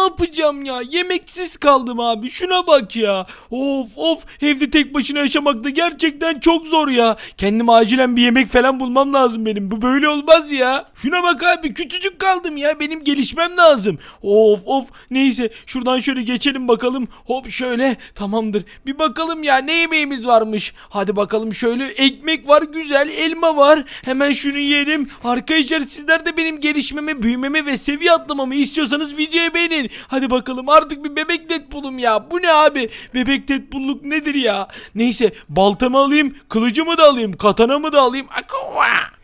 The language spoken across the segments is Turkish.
yapacağım ya? Yemeksiz kaldım abi. Şuna bak ya. Of of evde tek başına yaşamak da gerçekten çok zor ya. Kendime acilen bir yemek falan bulmam lazım benim. Bu böyle olmaz ya. Şuna bak abi küçücük kaldım ya. Benim gelişmem lazım. Of of neyse şuradan şöyle geçelim bakalım. Hop şöyle tamamdır. Bir bakalım ya ne yemeğimiz varmış. Hadi bakalım şöyle ekmek var güzel elma var. Hemen şunu yiyelim. Arkadaşlar sizler de benim gelişmemi, büyümemi ve seviye atlamamı istiyorsanız videoyu beğenin. Hadi bakalım artık bir bebek Deadpool'um ya. Bu ne abi? Bebek Deadpool'luk nedir ya? Neyse baltamı alayım, kılıcımı da alayım, katanamı da alayım. Akova.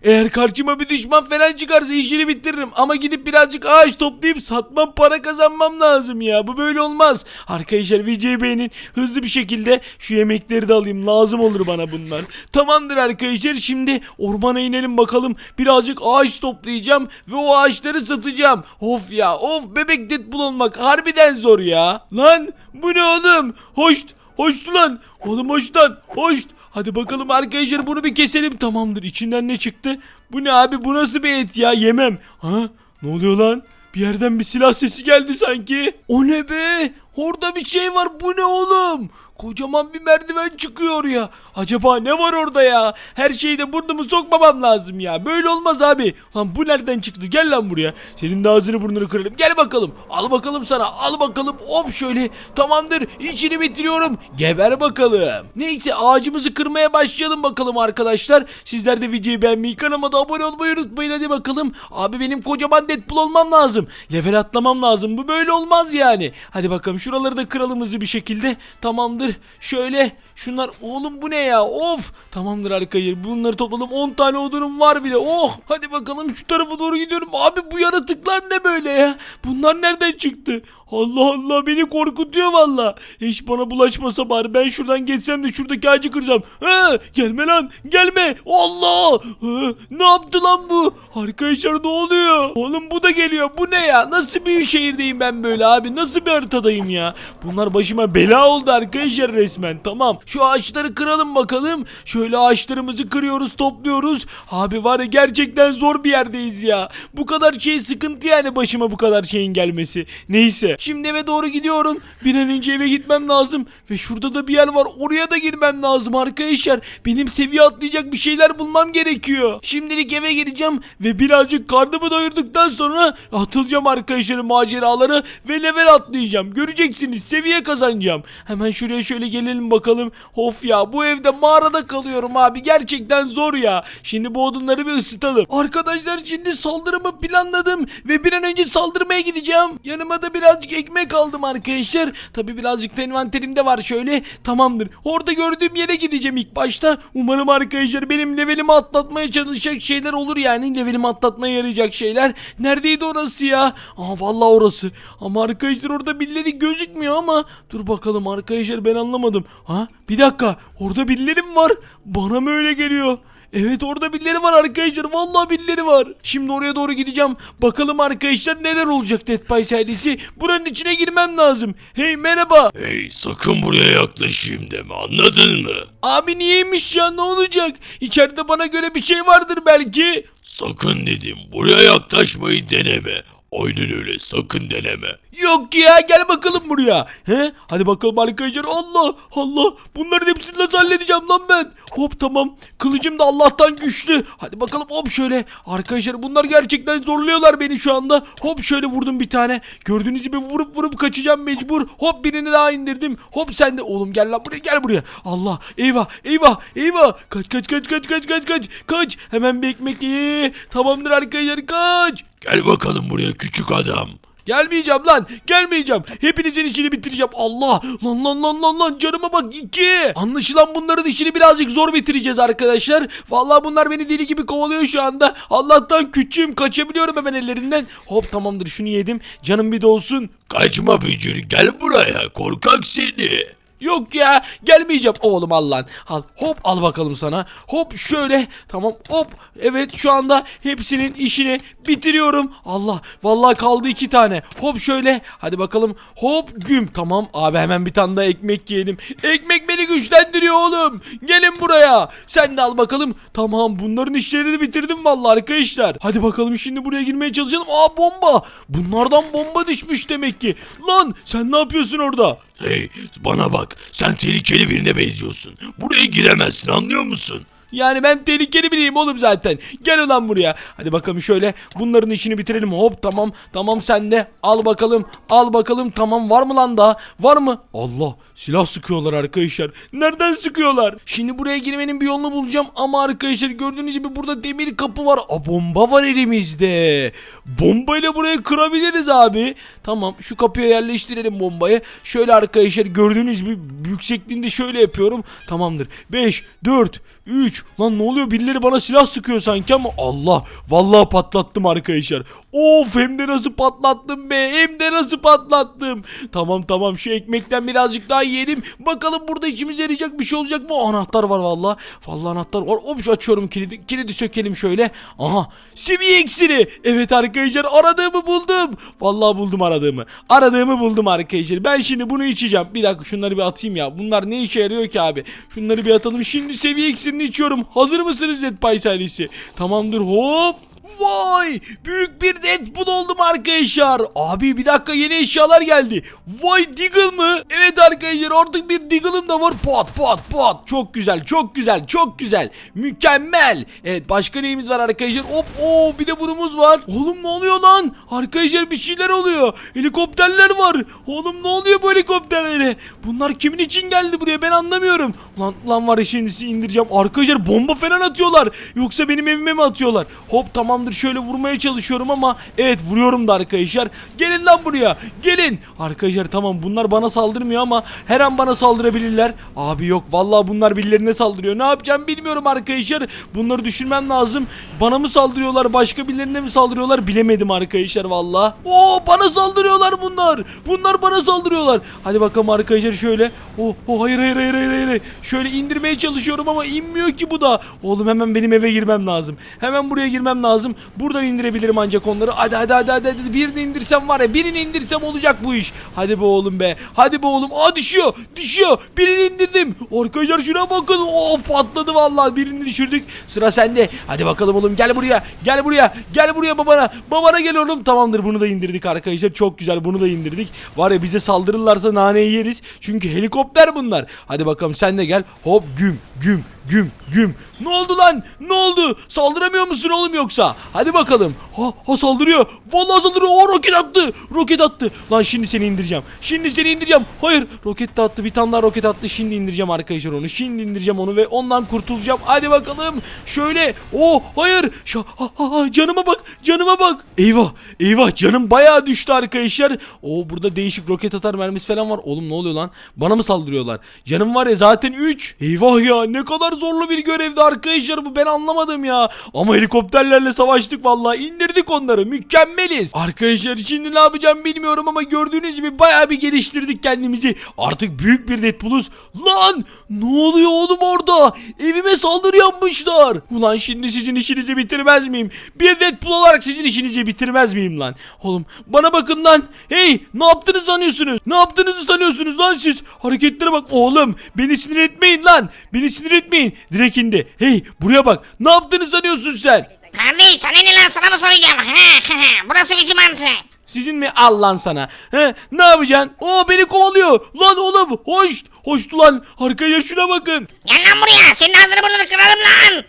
Eğer karşıma bir düşman falan çıkarsa işini bitiririm. Ama gidip birazcık ağaç toplayıp satmam para kazanmam lazım ya. Bu böyle olmaz. Arkadaşlar videoyu beğenin. Hızlı bir şekilde şu yemekleri de alayım. Lazım olur bana bunlar. Tamamdır arkadaşlar. Şimdi ormana inelim bakalım. Birazcık ağaç toplayacağım ve o ağaçları satacağım. Of ya of bebek Deadpool olmak harbiden zor ya. Lan bu ne oğlum? Hoş hoş lan. Oğlum hoş lan. Hoş. Hadi bakalım arkadaşlar bunu bir keselim. Tamamdır. İçinden ne çıktı? Bu ne abi? Bu nasıl bir et ya? Yemem. Ha? Ne oluyor lan? Bir yerden bir silah sesi geldi sanki. O ne be? Orada bir şey var. Bu ne oğlum? Kocaman bir merdiven çıkıyor ya. Acaba ne var orada ya? Her şeyi de burnumu sokmamam lazım ya. Böyle olmaz abi. Lan bu nereden çıktı? Gel lan buraya. Senin de ağzını burnunu kırarım. Gel bakalım. Al bakalım sana. Al bakalım. Hop şöyle. Tamamdır. İçini bitiriyorum. Geber bakalım. Neyse ağacımızı kırmaya başlayalım bakalım arkadaşlar. Sizler de videoyu beğenmeyi kanalıma abone olmayı unutmayın hadi bakalım. Abi benim kocaman Deadpool olmam lazım. Level atlamam lazım. Bu böyle olmaz yani. Hadi bakalım şuraları da kıralım hızlı bir şekilde. Tamamdır. Şöyle şunlar oğlum bu ne ya? Of. Tamamdır arkadaşlar. Bunları topladım. 10 tane odunum var bile. Oh. Hadi bakalım şu tarafa doğru gidiyorum. Abi bu yaratıklar ne böyle ya? Bunlar nereden çıktı? Allah Allah beni korkutuyor valla. Hiç bana bulaşmasa bari ben şuradan geçsem de şuradaki ağacı kıracağım. Ha, gelme lan gelme. Allah. Ha, ne yaptı lan bu? Arkadaşlar ne oluyor? Oğlum bu da geliyor. Bu ne ya? Nasıl bir şehirdeyim ben böyle abi? Nasıl bir haritadayım ya? Bunlar başıma bela oldu arkadaşlar resmen. Tamam. Şu ağaçları kıralım bakalım. Şöyle ağaçlarımızı kırıyoruz, topluyoruz. Abi var ya gerçekten zor bir yerdeyiz ya. Bu kadar şey sıkıntı yani başıma bu kadar şeyin gelmesi. Neyse. Şimdi eve doğru gidiyorum. Bir an önce eve gitmem lazım. Ve şurada da bir yer var. Oraya da girmem lazım arkadaşlar. Benim seviye atlayacak bir şeyler bulmam gerekiyor. Şimdilik eve gideceğim ve birazcık karnımı doyurduktan sonra atılacağım arkadaşlarım maceraları ve level atlayacağım. Göreceksiniz seviye kazanacağım. Hemen şuraya şöyle gelelim bakalım. Of ya bu evde mağarada kalıyorum abi. Gerçekten zor ya. Şimdi bu odunları bir ısıtalım. Arkadaşlar şimdi saldırımı planladım ve bir an önce saldırmaya gideceğim. Yanıma da birazcık ekmek aldım arkadaşlar. Tabi birazcık da envanterimde var şöyle. Tamamdır. Orada gördüğüm yere gideceğim ilk başta. Umarım arkadaşlar benim levelimi atlatmaya çalışacak şeyler olur yani. Levelimi atlatmaya yarayacak şeyler. Neredeydi orası ya? Aa vallahi orası. Ama arkadaşlar orada birileri gözükmüyor ama. Dur bakalım arkadaşlar ben anlamadım. Ha bir dakika. Orada birileri mi var? Bana mı öyle geliyor? Evet orada birileri var arkadaşlar. Vallahi birileri var. Şimdi oraya doğru gideceğim. Bakalım arkadaşlar neler olacak Dead by Silence'i. Buranın içine girmem lazım. Hey merhaba. Hey sakın buraya yaklaşayım deme anladın mı? Abi niyeymiş ya ne olacak? İçeride bana göre bir şey vardır belki. Sakın dedim buraya yaklaşmayı deneme. Aynen öyle sakın deneme. Yok ya gel bakalım buraya. He? Hadi bakalım arkadaşlar. Allah Allah. Bunların hepsini nasıl halledeceğim lan ben? Hop tamam. Kılıcım da Allah'tan güçlü. Hadi bakalım hop şöyle. Arkadaşlar bunlar gerçekten zorluyorlar beni şu anda. Hop şöyle vurdum bir tane. Gördüğünüz gibi vurup vurup kaçacağım mecbur. Hop birini daha indirdim. Hop sen de oğlum gel lan buraya gel buraya. Allah eyvah eyvah eyvah. Kaç kaç kaç kaç kaç kaç kaç. Kaç. Hemen bir ekmek ye. Tamamdır arkadaşlar kaç. Gel bakalım buraya küçük adam. Gelmeyeceğim lan. Gelmeyeceğim. Hepinizin işini bitireceğim. Allah. Lan lan lan lan lan. Canıma bak iki. Anlaşılan bunların işini birazcık zor bitireceğiz arkadaşlar. Vallahi bunlar beni deli gibi kovalıyor şu anda. Allah'tan küçüğüm. Kaçabiliyorum hemen ellerinden. Hop tamamdır şunu yedim. Canım bir dolsun. Kaçma bücür gel buraya korkak seni. Yok ya gelmeyeceğim oğlum al lan. Al hop al bakalım sana. Hop şöyle tamam hop. Evet şu anda hepsinin işini bitiriyorum. Allah vallahi kaldı iki tane. Hop şöyle hadi bakalım hop güm. Tamam abi hemen bir tane daha ekmek yiyelim. Ekmek beni güçlendiriyor oğlum. Gelin buraya. Sen de al bakalım. Tamam bunların işlerini bitirdim vallahi arkadaşlar. Hadi bakalım şimdi buraya girmeye çalışalım. Aa bomba. Bunlardan bomba düşmüş demek ki. Lan sen ne yapıyorsun orada? Hey bana bak sen tehlikeli birine benziyorsun. Buraya giremezsin anlıyor musun? Yani ben tehlikeli biriyim oğlum zaten. Gel ulan buraya. Hadi bakalım şöyle bunların işini bitirelim. Hop tamam tamam sen de al bakalım al bakalım tamam var mı lan daha var mı? Allah silah sıkıyorlar arkadaşlar. Nereden sıkıyorlar? Şimdi buraya girmenin bir yolunu bulacağım ama arkadaşlar gördüğünüz gibi burada demir kapı var. A bomba var elimizde. Bombayla burayı kırabiliriz abi. Tamam şu kapıya yerleştirelim bombayı. Şöyle arkadaşlar gördüğünüz gibi yüksekliğinde şöyle yapıyorum. Tamamdır. 5 4 3 Lan ne oluyor? Birileri bana silah sıkıyor sanki ama Allah vallahi patlattım arkadaşlar. Of hem de nasıl patlattım be. Hem de nasıl patlattım. Tamam tamam şu ekmekten birazcık daha yiyelim. Bakalım burada içimize yarayacak bir şey olacak mı? Anahtar var vallahi. Vallahi anahtar var. Hop açıyorum kilidi. Kilidi sökelim şöyle. Aha seviye iksiri. Evet arkadaşlar aradığımı buldum. Vallahi buldum aradığımı. Aradığımı buldum arkadaşlar. Ben şimdi bunu içeceğim. Bir dakika şunları bir atayım ya. Bunlar ne işe yarıyor ki abi? Şunları bir atalım. Şimdi seviye iksirini içiyorum. Hazır mısınız Zetpay ailesi? Tamamdır hop. Vay büyük bir Deadpool oldum arkadaşlar. Abi bir dakika yeni eşyalar geldi. Vay Deagle mı? Evet arkadaşlar artık bir Deagle'ım da var. Pat pat pat. Çok güzel çok güzel çok güzel. Mükemmel. Evet başka neyimiz var arkadaşlar? Hop o bir de bunumuz var. Oğlum ne oluyor lan? Arkadaşlar bir şeyler oluyor. Helikopterler var. Oğlum ne oluyor bu helikopterlere? Bunlar kimin için geldi buraya ben anlamıyorum. Lan lan var ya şimdi indireceğim. Arkadaşlar bomba falan atıyorlar. Yoksa benim evime mi atıyorlar? Hop tamamdır şöyle vurmaya çalışıyorum ama evet vuruyorum da arkadaşlar. Gelin lan buraya. Gelin. Arkadaşlar tamam bunlar bana saldırmıyor ama her an bana saldırabilirler. Abi yok vallahi bunlar birilerine saldırıyor. Ne yapacağım bilmiyorum arkadaşlar. Bunları düşünmem lazım. Bana mı saldırıyorlar başka birilerine mi saldırıyorlar bilemedim arkadaşlar vallahi. Oo bana saldırıyorlar bunlar. Bunlar bana saldırıyorlar. Hadi bakalım arkadaşlar şöyle. Oh, oh hayır hayır hayır hayır hayır. Şöyle indirmeye çalışıyorum ama inmiyor ki bu da. Oğlum hemen benim eve girmem lazım. Hemen buraya girmem lazım. Buradan indirebilirim ancak onları. Hadi hadi hadi hadi. hadi. Birini indirsem var ya birini indirsem olacak bu iş. Hadi be oğlum be. Hadi be oğlum. Aa düşüyor. Düşüyor. Birini indirdim. Arkadaşlar şuna bakın. Oh patladı vallahi. Birini düşürdük. Sıra sende. Hadi bakalım oğlum gel buraya. Gel buraya. Gel buraya babana. Babana gel oğlum. Tamamdır bunu da indirdik arkadaşlar. Çok güzel bunu da indirdik. Var ya bize saldırırlarsa naneyi yeriz. Çünkü helikopter bunlar. Hadi bakalım sen de gel. Hop güm güm güm güm. Ne oldu lan? Ne oldu? Saldıramıyor musun oğlum yoksa? Hadi bakalım. Ha, ha saldırıyor. Vallahi saldırıyor. O roket attı. Roket attı. Lan şimdi seni indireceğim. Şimdi seni indireceğim. Hayır. Roket de attı. Bir tane daha roket attı. Şimdi indireceğim arkadaşlar onu. Şimdi indireceğim onu ve ondan kurtulacağım. Hadi bakalım. Şöyle. Oh hayır. Şa ha, ha, ha, canıma bak. Canıma bak. Eyvah. Eyvah. Canım bayağı düştü arkadaşlar. Oo burada değişik roket atar mermisi falan var. Oğlum ne oluyor lan? Bana mı saldırıyorlar? Canım var ya zaten 3. Eyvah ya. Ne kadar zorlu bir görevdi arkadaşlar bu. Ben anlamadım ya. Ama helikopterlerle savaştık vallahi. indirdik onları. Mükemmeliz. Arkadaşlar şimdi ne yapacağım bilmiyorum ama gördüğünüz gibi bayağı bir geliştirdik kendimizi. Artık büyük bir Deadpool'uz. Lan ne oluyor oğlum orada? Evime saldırı yapmışlar. Ulan şimdi sizin işinizi bitirmez miyim? Bir Deadpool olarak sizin işinizi bitirmez miyim lan? Oğlum bana bakın lan. Hey ne yaptınız sanıyorsunuz? Ne yaptığınızı sanıyorsunuz lan siz? Hareketlere bak oğlum. Beni sinir etmeyin lan. Beni sinir etmeyin. Direkt indi. Hey buraya bak. Ne yaptığını sanıyorsun sen? Kardeş sana ne lan sana mı soracağım? Ha, ha, ha. Burası bizim arsa. Sizin mi al lan sana? He ne yapacaksın? Oo beni kovalıyor. Lan oğlum hoş. Hoştu lan. Arkaya şuna bakın. Gel lan buraya senin ağzını burnunu kırarım lan.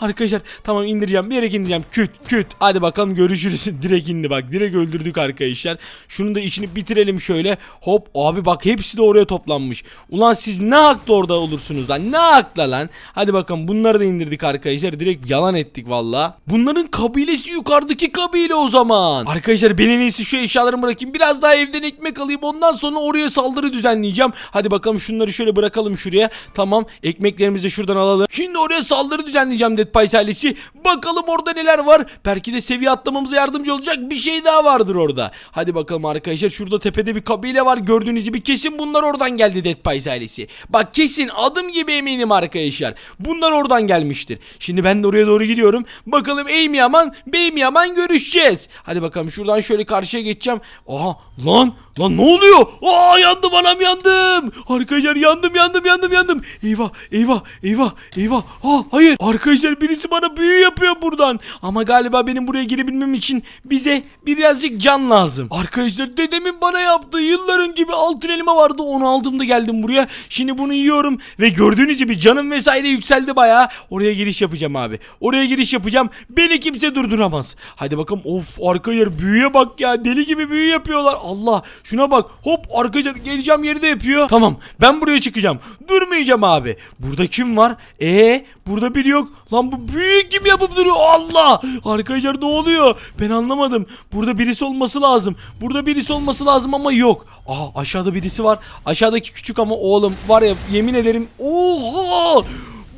Arkadaşlar tamam indireceğim. Direkt indireceğim. Küt küt. Hadi bakalım görüşürüz. direkt indi bak. Direkt öldürdük arkadaşlar. Şunu da işini bitirelim şöyle. Hop abi bak hepsi de oraya toplanmış. Ulan siz ne hakla orada olursunuz lan? Ne hakla lan? Hadi bakalım bunları da indirdik arkadaşlar. Direkt yalan ettik valla. Bunların kabilesi yukarıdaki kabile o zaman. Arkadaşlar ben en iyisi şu eşyalarımı bırakayım. Biraz daha evden ekmek alayım. Ondan sonra oraya saldırı düzenleyeceğim. Hadi bakalım şunları şöyle bırakalım şuraya. Tamam ekmeklerimizi şuradan alalım. Şimdi oraya saldırı düzenleyeceğim gireceğim Dead Pies ailesi. Bakalım orada neler var. Belki de seviye atlamamıza yardımcı olacak bir şey daha vardır orada. Hadi bakalım arkadaşlar. Şurada tepede bir kabile var. Gördüğünüz gibi kesin bunlar oradan geldi Dead Pies ailesi. Bak kesin adım gibi eminim arkadaşlar. Bunlar oradan gelmiştir. Şimdi ben de oraya doğru gidiyorum. Bakalım mi yaman bey yaman görüşeceğiz. Hadi bakalım şuradan şöyle karşıya geçeceğim. Aha lan lan ne oluyor? Aa yandım anam yandım. Arkadaşlar yandım yandım yandım yandım. Eyvah eyvah eyvah eyvah. Aa hayır arkadaşlar birisi bana büyü yapıyor buradan. Ama galiba benim buraya girebilmem için bize birazcık can lazım. Arkadaşlar dedemin bana yaptığı yıllar önce bir altın elma vardı. Onu aldığımda geldim buraya. Şimdi bunu yiyorum ve gördüğünüz gibi canım vesaire yükseldi bayağı. Oraya giriş yapacağım abi. Oraya giriş yapacağım. Beni kimse durduramaz. Hadi bakalım. Of arkadaşlar büyüye bak ya. Deli gibi büyü yapıyorlar. Allah şuna bak. Hop arkadaşlar geleceğim yeri de yapıyor. Tamam ben buraya çıkacağım. Durmayacağım abi. Burada kim var? E burada biri yok. Lan bu büyü kim yapıp duruyor? Allah! Arkadaşlar ne oluyor? Ben anlamadım. Burada birisi olması lazım. Burada birisi olması lazım ama yok. Aha aşağıda birisi var. Aşağıdaki küçük ama oğlum var ya yemin ederim. Oha!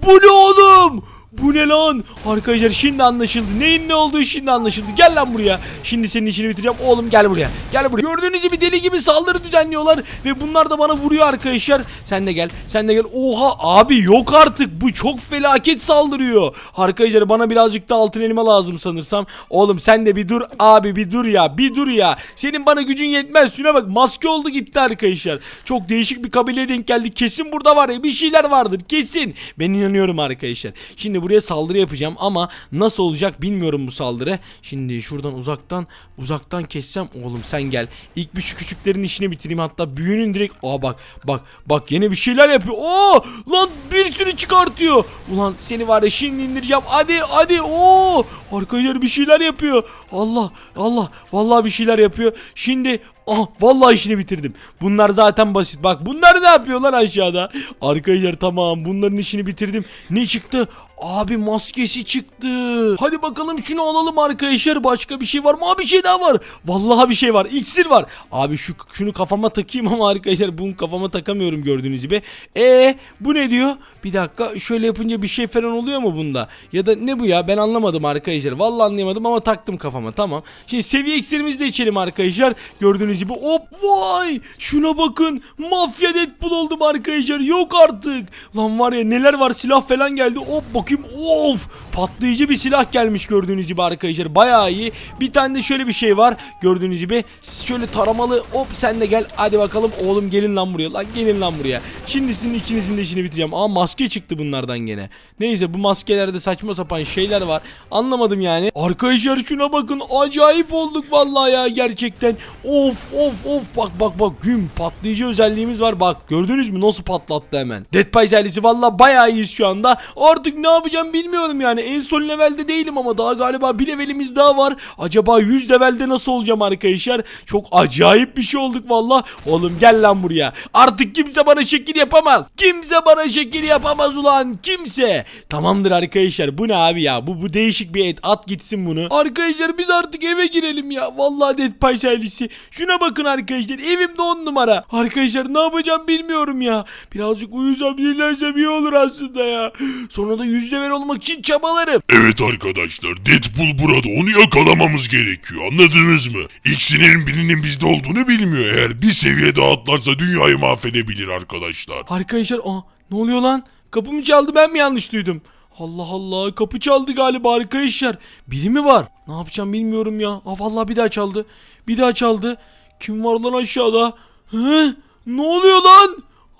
Bu ne oğlum? Bu ne lan? Arkadaşlar şimdi anlaşıldı. Neyin ne olduğu şimdi anlaşıldı. Gel lan buraya. Şimdi senin işini bitireceğim. Oğlum gel buraya. Gel buraya. Gördüğünüz gibi deli gibi saldırı düzenliyorlar. Ve bunlar da bana vuruyor arkadaşlar. Sen de gel. Sen de gel. Oha abi yok artık. Bu çok felaket saldırıyor. Arkadaşlar bana birazcık da altın elma lazım sanırsam. Oğlum sen de bir dur abi bir dur ya. Bir dur ya. Senin bana gücün yetmez. Şuna bak maske oldu gitti arkadaşlar. Çok değişik bir kabileye denk geldi. Kesin burada var ya bir şeyler vardır. Kesin. Ben inanıyorum arkadaşlar. Şimdi buraya saldırı yapacağım ama nasıl olacak bilmiyorum bu saldırı. Şimdi şuradan uzaktan uzaktan kessem oğlum sen gel. İlk bir şu küçüklerin işini bitireyim hatta büyünün direkt aa bak bak bak yine bir şeyler yapıyor. Oo lan bir sürü çıkartıyor. Ulan seni var ya şimdi indireceğim. Hadi hadi oo arkadaşlar bir şeyler yapıyor. Allah Allah vallahi bir şeyler yapıyor. Şimdi Ah vallahi işini bitirdim. Bunlar zaten basit. Bak bunlar ne yapıyorlar aşağıda? Arkadaşlar tamam bunların işini bitirdim. Ne çıktı? Abi maskesi çıktı. Hadi bakalım şunu alalım arkadaşlar. Başka bir şey var mı? Aa, bir şey daha var. Vallahi bir şey var. İksir var. Abi şu şunu kafama takayım ama arkadaşlar bunu kafama takamıyorum gördüğünüz gibi. E bu ne diyor? Bir dakika şöyle yapınca bir şey falan oluyor mu bunda? Ya da ne bu ya? Ben anlamadım arkadaşlar. Vallahi anlayamadım ama taktım kafama. Tamam. Şimdi seviye iksirimizi de içelim arkadaşlar. Gördüğünüz gibi hop vay şuna bakın. Mafya Deadpool oldum arkadaşlar. Yok artık. Lan var ya neler var silah falan geldi. Hop bakayım. Of patlayıcı bir silah gelmiş gördüğünüz gibi arkadaşlar. Bayağı iyi. Bir tane de şöyle bir şey var. Gördüğünüz gibi şöyle taramalı. Hop sen de gel. Hadi bakalım oğlum gelin lan buraya. Lan gelin lan buraya. Şimdi sizin ikinizin de işini bitireceğim. Aa maske çıktı bunlardan gene. Neyse bu maskelerde saçma sapan şeyler var. Anlamadım yani. Arkadaşlar şuna bakın. Acayip olduk vallahi ya gerçekten. Of of of bak bak bak güm patlayıcı özelliğimiz var. Bak gördünüz mü nasıl patlattı hemen. Dead Pies ailesi valla bayağı iyiyiz şu anda. Artık ne yapacağım bilmiyorum yani. En son levelde değilim ama daha galiba bir levelimiz daha var. Acaba 100 levelde nasıl olacağım arkadaşlar? Çok acayip bir şey olduk valla. Oğlum gel lan buraya. Artık kimse bana şekil yapamaz. Kimse bana şekil yapamaz ulan. Kimse. Tamamdır arkadaşlar. Bu ne abi ya? Bu bu değişik bir et. At gitsin bunu. Arkadaşlar biz artık eve girelim ya. Vallahi Dead ailesi. Şuna bakın arkadaşlar. Evimde 10 numara. Arkadaşlar ne yapacağım bilmiyorum ya. Birazcık uyusam dinlensem iyi olur aslında ya. Sonra da 100 level olmak için çabalarım. Evet arkadaşlar Deadpool burada onu yakalamamız gerekiyor anladınız mı? İkisinin birinin bizde olduğunu bilmiyor eğer bir seviye daha atlarsa dünyayı mahvedebilir arkadaşlar. Arkadaşlar aa, ne oluyor lan? Kapı mı çaldı ben mi yanlış duydum? Allah Allah kapı çaldı galiba arkadaşlar. Biri mi var? Ne yapacağım bilmiyorum ya. Aa, vallahi bir daha çaldı. Bir daha çaldı. Kim var lan aşağıda? Hı? Ne oluyor lan?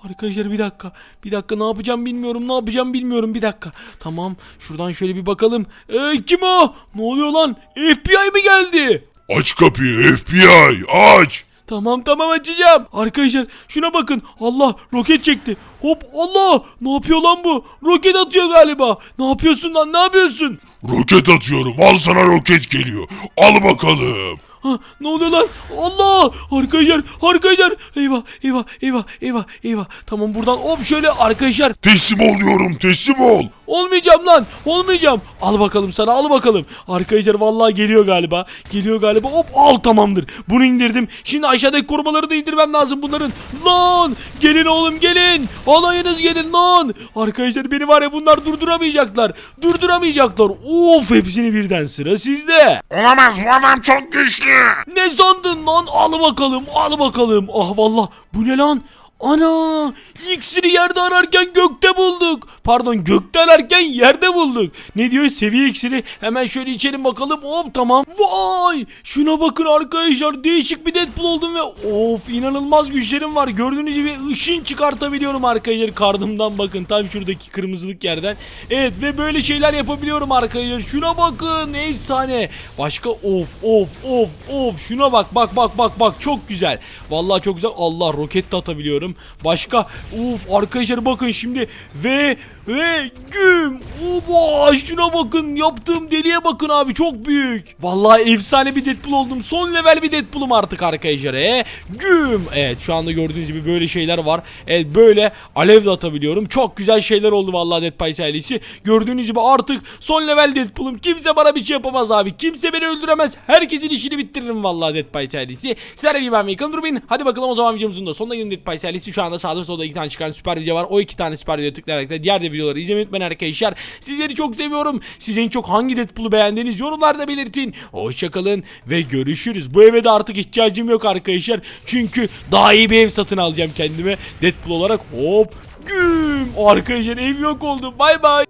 Arkadaşlar bir dakika. Bir dakika ne yapacağım bilmiyorum. Ne yapacağım bilmiyorum. Bir dakika. Tamam. Şuradan şöyle bir bakalım. Ee, kim o? Ne oluyor lan? FBI mi geldi? Aç kapıyı FBI aç. Tamam tamam açacağım. Arkadaşlar şuna bakın. Allah roket çekti. Hop Allah. Ne yapıyor lan bu? Roket atıyor galiba. Ne yapıyorsun lan? Ne yapıyorsun? Roket atıyorum al sana roket geliyor. Al bakalım. Ha, ne oluyor lan? Allah! Arkadaşlar, arkadaşlar. Eyvah, eyvah, eyvah, eyvah, eyvah. Tamam buradan hop şöyle arkadaşlar. Teslim ol diyorum teslim ol. Olmayacağım lan. Olmayacağım. Al bakalım sana al bakalım. Arkadaşlar vallahi geliyor galiba. Geliyor galiba. Hop al tamamdır. Bunu indirdim. Şimdi aşağıdaki korumaları da indirmem lazım bunların. Lan gelin oğlum gelin. Alayınız gelin lan. Arkadaşlar beni var ya bunlar durduramayacaklar. Durduramayacaklar. Of hepsini birden sıra sizde. Olamaz bu adam çok güçlü. Ne sandın lan? Al bakalım, al bakalım. Ah valla bu ne lan? Ana! İksiri yerde ararken gökte bulduk. Pardon gökte ararken yerde bulduk. Ne diyor seviye iksiri? Hemen şöyle içelim bakalım. Hop tamam. Vay! Şuna bakın arkadaşlar. Değişik bir Deadpool oldum ve of inanılmaz güçlerim var. Gördüğünüz gibi ışın çıkartabiliyorum arkadaşlar. Karnımdan bakın tam şuradaki kırmızılık yerden. Evet ve böyle şeyler yapabiliyorum arkadaşlar. Şuna bakın efsane. Başka of of of of şuna bak bak bak bak bak çok güzel. Vallahi çok güzel. Allah roket de atabiliyorum. Başka of arkadaşlar bakın şimdi. Ve ve güm. Oba şuna bakın yaptığım deliğe bakın abi çok büyük. Vallahi efsane bir Deadpool oldum. Son level bir Deadpool'um artık arkadaşlar. E, güm. Evet şu anda gördüğünüz gibi böyle şeyler var. Evet böyle alev de atabiliyorum. Çok güzel şeyler oldu vallahi Dead Pies. Gördüğünüz gibi artık son level Deadpool'um. Kimse bana bir şey yapamaz abi. Kimse beni öldüremez. Herkesin işini bitiririm vallahi Dead Pies ailesi. Sizlerle bir ben yakın durmayın. Hadi bakalım o zaman videomuzun da sonuna gelin Dead Pies. Şu anda sağda solda iki tane çıkan süper video var. O iki tane süper video tıklayarak da diğer de videoları izlemeyi unutmayın arkadaşlar. Sizleri çok seviyorum. Siz en çok hangi Deadpool'u beğendiniz yorumlarda belirtin. Hoşçakalın ve görüşürüz. Bu eve de artık ihtiyacım yok arkadaşlar. Çünkü daha iyi bir ev satın alacağım kendime. Deadpool olarak hop güm. Arkadaşlar ev yok oldu. Bay bay.